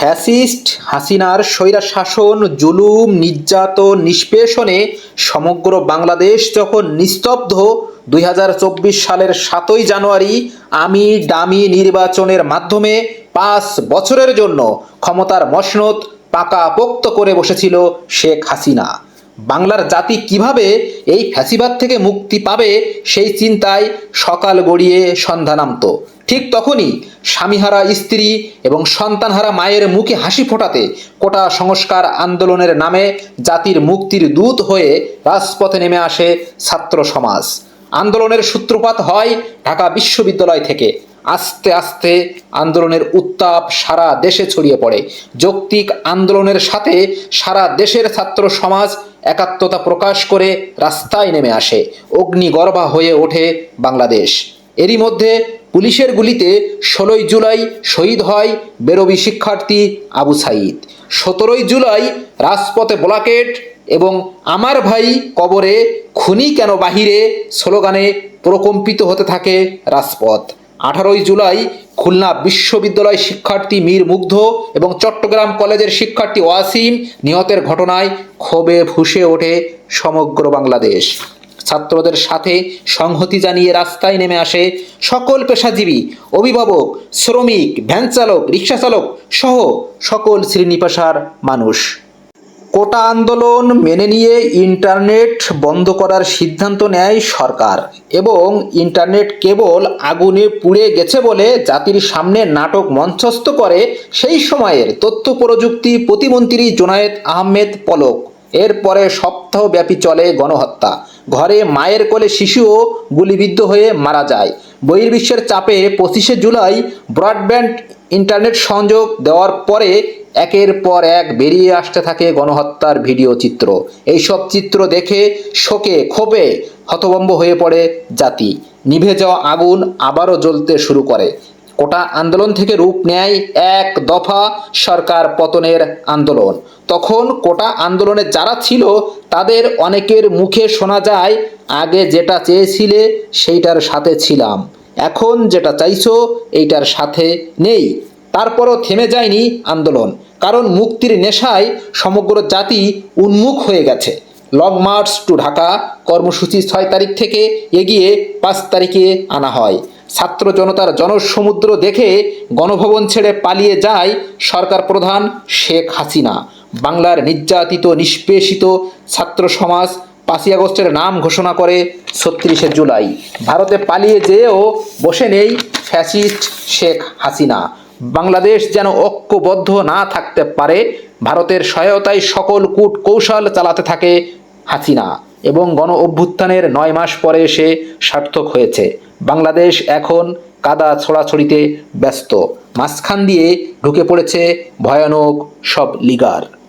Fascist হাসিনার স্বৈরা শাসন জুলুম, নির্যাতন, নিষ্পেষণে সমগ্র বাংলাদেশ যখন নিস্তব্ধ, দুই হাজার চব্বিশ সালের সাতই জানুয়ারি আমি ডামি নির্বাচনের মাধ্যমে পাঁচ বছরের জন্য ক্ষমতার মসনদ পাকাপোক্ত করে বসেছিল শেখ হাসিনা। বাংলার জাতি কীভাবে এই ফ্যাসিবাদ থেকে মুক্তি পাবে সেই চিন্তায় সকাল গড়িয়ে সন্ধ্যা নামত। ঠিক তখনই স্বামীহারা স্ত্রী এবং সন্তানহারা মায়ের মুখে হাসি ফোটাতে কোটা সংস্কার আন্দোলনের নামে জাতির মুক্তির দূত হয়ে রাজপথে নেমে আসে ছাত্র সমাজ। আন্দোলনের সূত্রপাত হয় ঢাকা বিশ্ববিদ্যালয় থেকে। আস্তে আস্তে আন্দোলনের উত্তাপ সারা দেশে ছড়িয়ে পড়ে। যৌক্তিক আন্দোলনের সাথে সারা দেশের ছাত্র সমাজ একাত্মতা প্রকাশ করে রাস্তায় নেমে আসে। অগ্নিগর্ভা হয়ে ওঠে বাংলাদেশ। এরই মধ্যে পুলিশের গুলিতে ষোলোই জুলাই শহীদ হয় বেরবি শিক্ষার্থী আবু সাইদ। সতেরোই জুলাই রাজপথে ব্লকেট এবং আমার ভাই কবরে খুনি কেন বাহিরে? স্লোগানে প্রকম্পিত হতে থাকে রাজপথ। আঠারোই জুলাই খুলনা বিশ্ববিদ্যালয় শিক্ষার্থী মীর মুগ্ধ এবং চট্টগ্রাম কলেজের শিক্ষার্থী ওয়াসিম নিহতের ঘটনায় ক্ষোভে ফুসে ওঠে সমগ্র বাংলাদেশ। ছাত্রদের সাথে সংহতি জানিয়ে রাস্তায় নেমে আসে সকল পেশাজীবী, অভিভাবক, শ্রমিক ভ্যান চালক রিক্সা চালক সহ সকল শ্রেণি পেশার মানুষ। কোটা আন্দোলন মেনে নিয়ে ইন্টারনেট বন্ধ করার সিদ্ধান্ত নেয় সরকার এবং ইন্টারনেট কেবল আগুনে পুড়ে গেছে বলে জাতির সামনে নাটক মঞ্চস্থ করে সেই সময়ের তথ্য প্রযুক্তি প্রতিমন্ত্রী জোনায়েদ আহমেদ পলক। এরপরে সপ্তাহব্যাপী চলে গণহত্যা। ঘরে মায়ের কোলে শিশুও গুলিবিদ্ধ হয়ে মারা যায়। বহির্বিশ্বের চাপে পঁচিশে জুলাই ব্রডব্যান্ড ইন্টারনেট সংযোগ দেওয়ার পরে একের পর এক বেরিয়ে আসতে থাকে গণহত্যার ভিডিও চিত্র। এইসব চিত্র দেখে শোকে, ক্ষোভে হতভম্ব হয়ে পড়ে জাতি। নিভে যাওয়া আগুন আবারও জ্বলতে শুরু করে। কোটা আন্দোলন থেকে রূপ নেয় এক দফা সরকার পতনের আন্দোলন। তখন কোটা আন্দোলনে যারা ছিল, তাদের অনেকের মুখে শোনা যায়, আগে যেটা চেয়েছিলে, সেইটার সাথে ছিলাম। এখন যেটা চাইছো, এইটার সাথে নেই। তারপরও থেমে যায়নি আন্দোলন, কারণ মুক্তির নেশায় সমগ্র জাতি উন্মুখ হয়ে গেছে। লং মার্চ টু ঢাকা, কর্মসূচি ছয় তারিখ থেকে এগিয়ে পাঁচ তারিখে আনা হয়। ছাত্র জনতার জনসমুদ্র দেখে গণভবন ছেড়ে পালিয়ে যায় সরকার প্রধান শেখ হাসিনা। বাংলার নির্যাতিত, নিষ্পেষিত ছাত্র সমাজ পাঁচই আগস্টের নাম ঘোষণা করে ছত্রিশে জুলাই। ভারতে পালিয়ে যেয়েও বসে নেই ফ্যাসিস্ট শেখ হাসিনা। বাংলাদেশ যেন ঐক্যবদ্ধ না থাকতে পারে, ভারতের সহায়তায় সকল কূট কৌশল চালাতে থাকে হাসিনা এবং গণ অভ্যুত্থানের নয় মাস পরে এসে সার্থক হয়েছে। বাংলাদেশ এখন কাদা ছোড়াছড়িতে ব্যস্ত। মাঝখান দিয়ে ঢুকে পড়েছে ভয়ানক সব লিগার।